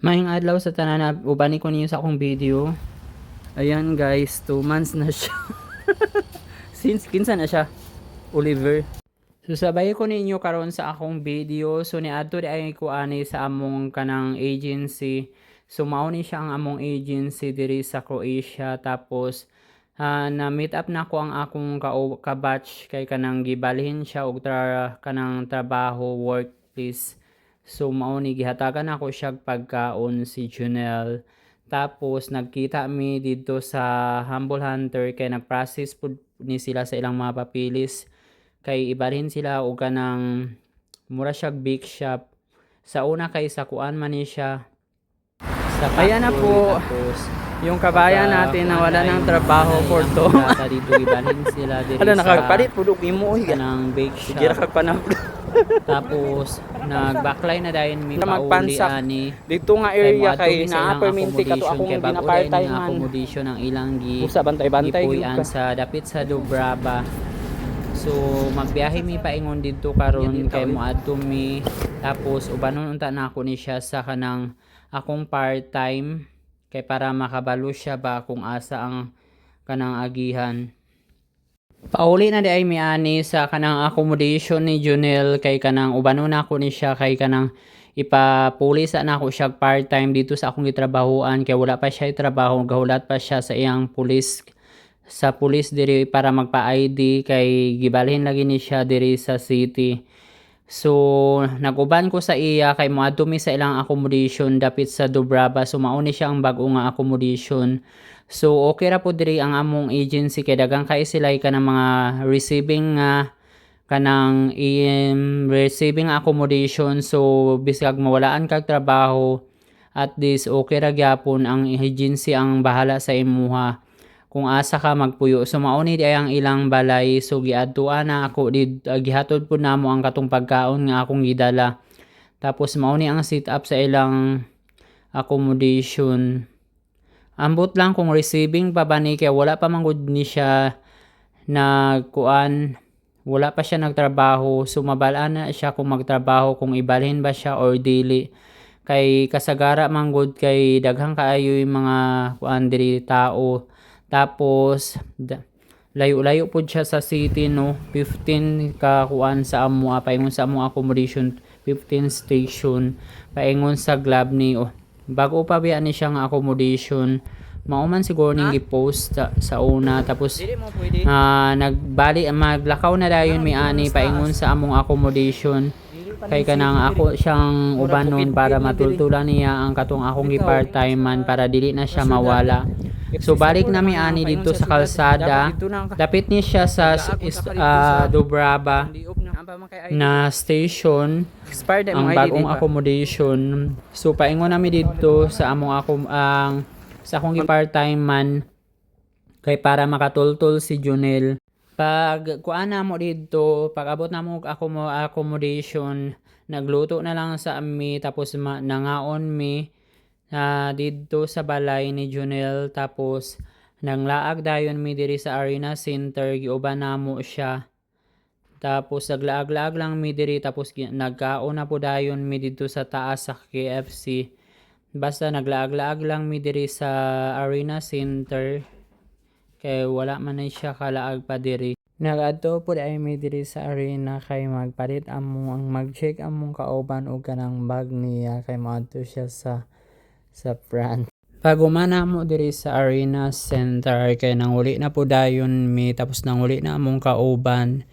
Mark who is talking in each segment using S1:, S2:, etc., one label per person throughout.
S1: Maayong adlaw sa tanan ubani ko ninyo sa akong video. Ayan guys, 2 months na siya. Since kinsa na siya? Oliver. So sabay ko ninyo karon sa akong video. So niadto di ay ko ani sa among kanang agency. So mao ni siya ang among agency diri sa Croatia tapos ah, na meet up na ko ang akong ka, ka batch kay kanang gibalhin siya og tra, kanang trabaho workplace. So mao ni gihatagan ako siya pagkaon si Junel. Tapos nagkita mi dito sa Humble Hunter kay nagprocess pud ni sila sa ilang mga papilis kay ibalhin sila og kanang mura siya bake shop. Sa una kay sa kuan man ni siya sa
S2: Ayan na po.
S1: Tapos
S2: Yung kabayan natin na wala ng trabaho for to.
S1: Dito ibalhin sila diri
S2: Ano
S1: sa
S2: nakagpalit pudok imo oy.
S1: kanang bake shop.
S2: kag panahon.
S1: Tapos nag-backline na dayon mi
S2: Na magpansak.
S1: ani.
S2: Dito nga area kay naa perminti kato akong gina-part-time man.
S1: accommodation ng ilang gi
S2: Usa bantay-bantay gyud
S1: sa dapit sa Dubrava. So magbiyahe mi paingon didto karon kay moadto mi tapos ubanon unta na ako ni siya sa kanang akong part-time kay para makabalo siya ba kung asa ang kanang agihan. Pauli na di ay miani sa kanang accommodation ni Junel kay kanang ubano na ako ni siya kay kanang ipapuli sa na ako siya part-time dito sa akong gitrabahoan kay wala pa siya trabaho gahulat pa siya sa iyang pulis sa pulis diri para magpa-ID kay gibalhin lagi ni siya diri sa city. So naguban ko sa iya kay moadto mi sa ilang accommodation dapit sa Dubrava so mao ni siya ang bag-o nga accommodation. So okay ra po diri ang among agency. Kay dagang kay sila ka ng mga receiving nga kanang um, receiving accommodation. So bisag mawalaan kag trabaho at least okay ra gyapon ang agency ang bahala sa imuha. Kung asa ka magpuyo. So mao ni ay ang ilang balay. So giadtuan na ako. Di uh, gihatod pud namo ang katong pagkaon nga akong gidala. Tapos mao ni ang sit up sa ilang accommodation ambot lang kung receiving pa ba ni kay wala pa man gud ni siya nagkuan wala pa siya nagtrabaho. So mabalaan na siya kung magtrabaho kung ibalhin ba siya or dili. Kay kasagara man gud kay daghang kaayo yung mga kuan diri tao. Tapos layo-layo pud siya sa city no? 15 ka kuan sa amo ah, paingon sa amo accommodation 15 station. Paingon sa Glab ni oh, bago pa biya ni siya nga accommodation mao man siguro ning gi-post sa, sa una. Tapos ah nagbali maglakaw na dayon mi ani paingon sa among accommodation. Kay kanang ako siyang ubanon para matultulan niya ang katong akong gi-part time man para dili na siya mawala. So balik na mi ani dito sa kalsada. Dapit ni siya sa is, ah, Dubrava na station ang bagong accommodation. So paingon nami dito sa among ako ang sa akong gi-part-time man kay para makatultol si Junel. Pag kuan na mo dito, pag abot na mo ako mo accommodation, nagluto na lang sa ami tapos ma, nangaon mi na dito sa balay ni Junel tapos nanglaag dayon mi diri sa Arena Center giuban namo siya. Tapos naglaag-laag lang mi diri tapos nagkaon na po dayon mi dito sa taas sa KFC. Basta naglaag-laag lang mi diri sa Arena Center. Kay wala man na siya kalaag pa diri. Nagadto po ay mi diri sa arena kay magpalit amo ang mag-check among kauban og kanang bag niya kay moadto siya sa sa front. Pag mo diri sa arena center kay nanguli na po dayon mi tapos nanguli na among kauban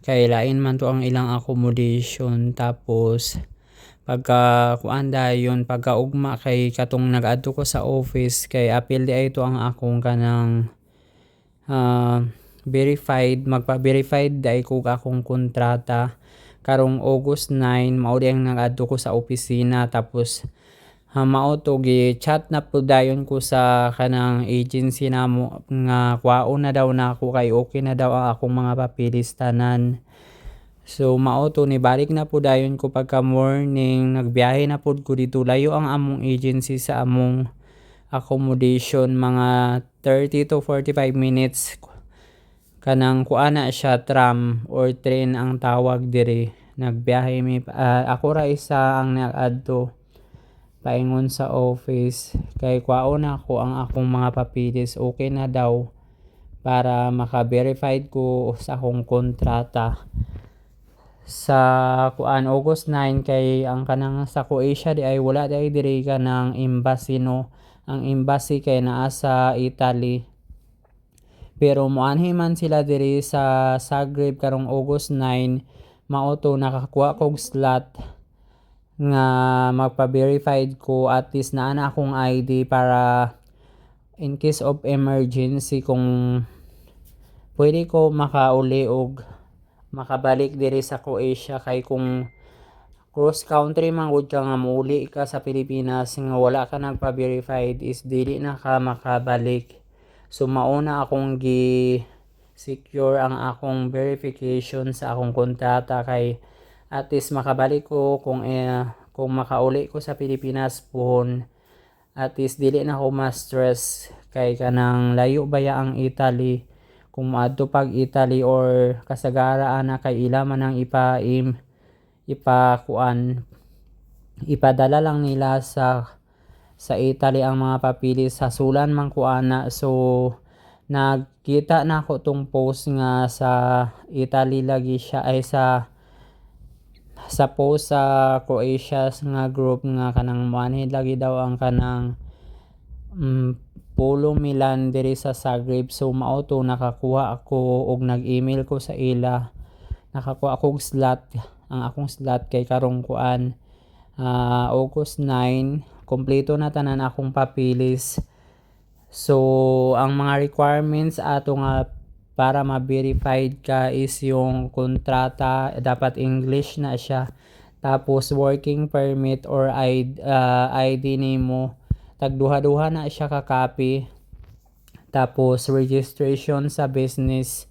S1: kay lain man to ang ilang accommodation. Tapos pagka kuan dayon pagka ugma kay katong nag-adto ko sa office kay apil di ay ito ang akong kanang ah, verified magpa-verified dai ko akong kontrata. Karong August 9 mao ang nag-adto ko sa opisina. Tapos ha mao to gi chat na po dayon ko sa kanang agency namo nga kwaon na daw na ako kay okay na daw ang akong mga papilis tanan So mao to ni balik na po dayon ko pagka morning nagbiyahe na pod ko dito. Layo ang among agency sa among accommodation mga 30 to 45 minutes. Kanang kuana siya tram or train ang tawag diri. Nagbiyahe mi ah, ako ra isa ang nag-adto paingon sa office. Kay kwaon ako ang akong mga papilis okay na daw para maka-verified ko sa akong kontrata. Sa kuan August 9 kay ang kanang sa Croatia di ay wala di diri ka ng embassy no? Ang embassy kay naa sa Italy. Pero muanhi man sila diri sa Zagreb karong August 9 mao nakakuha kog slot nga magpa-verified ko at least na akong ID para in case of emergency kung pwede ko makauli og makabalik diri sa Croatia. Kay kung cross country man gud ka nga muuli ka sa Pilipinas nga wala ka nagpa-verified is dili na ka makabalik. So mauna akong gi secure ang akong verification sa akong kontrata kay at least makabalik ko kung eh, kung makauli ko sa Pilipinas pohon at least dili na ako ma-stress kay kanang layo baya ang Italy kung maadto pag Italy or kasagaraan na kay ila man ang ipaim ipakuan ipadala lang nila sa sa Italy ang mga papilis sa sulan man kuana so nagkita na ako tong post nga sa Italy lagi siya ay sa sa post sa Croatia nga group nga kanang manhid lagi daw ang kanang mm, Polo Milan diri sa Zagreb. So mao nakakuha ako og nag-email ko sa ila. Nakakuha ako og slot ang akong slot kay karong kuan ah, August 9 kompleto na tanan akong papilis. So ang mga requirements ato nga para ma-verified ka is yung kontrata dapat English na siya. Tapos working permit or ID, ah, ID nimo tagduha-duha na siya ka copy tapos registration sa business.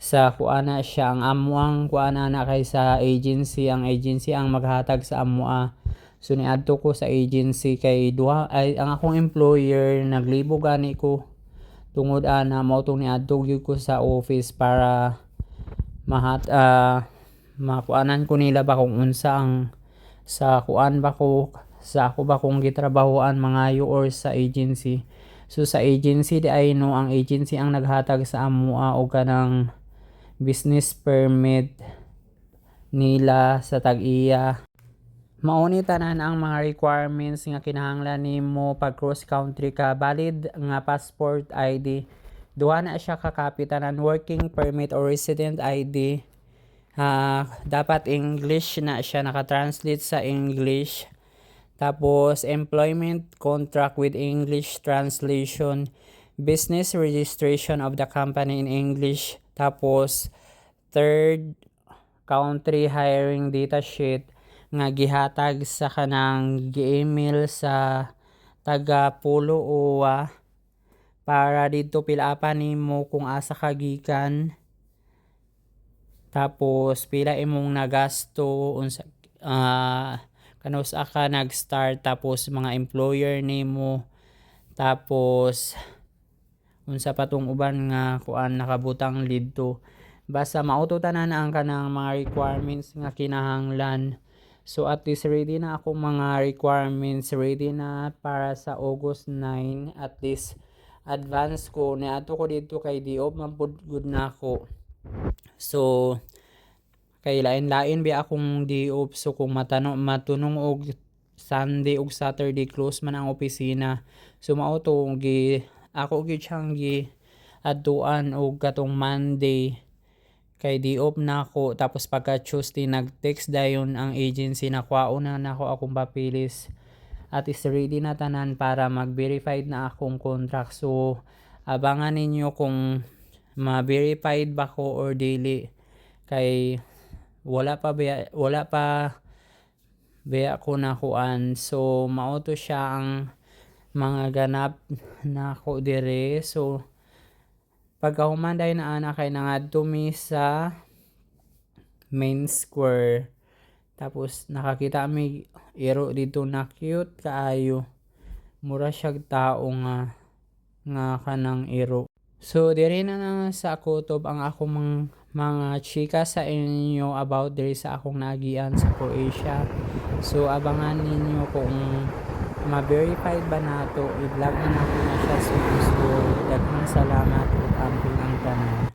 S1: Sa kuana siya ang amuang kuana na kay sa agency. Ang agency ang maghatag sa amua. So niadto ko sa agency kay duha ay ang akong employer naglibo gani ko tungod ana mao tong niadto gyud ko sa office para mahat ah makuanan ko nila ba kung unsa ang sa kuan ba ko sa ako ba kung gitrabahoan mangayo or sa agency. So sa agency di ay no ang agency ang naghatag sa amua og kanang business permit nila sa tag-iya Mauni tanan ang mga requirements nga kinahanglan nimo pag cross country ka. Valid nga passport ID duha na siya ka copy tanan working permit or resident ID Ah, dapat English na siya. Naka-translate sa English. Tapos employment contract with English translation. Business registration of the company in English. Tapos third country hiring data sheet nga gihatag sa kanang gi-email sa taga Pulo Uwa para dito pilapan nimo kung asa ka gikan. Tapos pila imong nagasto unsa ah kano sa ka nag-start tapos mga employer nimo. Tapos unsa pa tong uban nga kuan nakabutang didto. Basta mauto tanan ang kanang mga requirements nga kinahanglan So at least ready na ako mga requirements ready na para sa August 9 at least advance ko niadto ko dito kay Diop man pud good na ako. So kay lain-lain bi akong Diop so kung matano matunong og Sunday ug Saturday close man ang opisina. So mao gi ako gyud siyang gi adtuan og katong Monday kay di off na ako. Tapos pagka Tuesday nag-text dayon ang agency na kwaon na nako akong papilis. At is ready na tanan para mag-verified na akong contract. So abangan ninyo kung ma-verified ba ko or dili. Kay wala pa ba, wala pa baya ko nakuan so mao to siya ang mga ganap na ako dire. So pagkahumanday na ana kay nangadto mi sa main square. Tapos nakakita mi iro dito na cute kaayo. Mura siyag tao nga nga kanang iro so diri na na sa kutob ang ako mang, mga chika sa inyo about diri sa akong nagian sa Croatia. So abangan ninyo kung ma-verified ba nato. I-vlog na nato na siya so daghang salamat ug amping ang tanan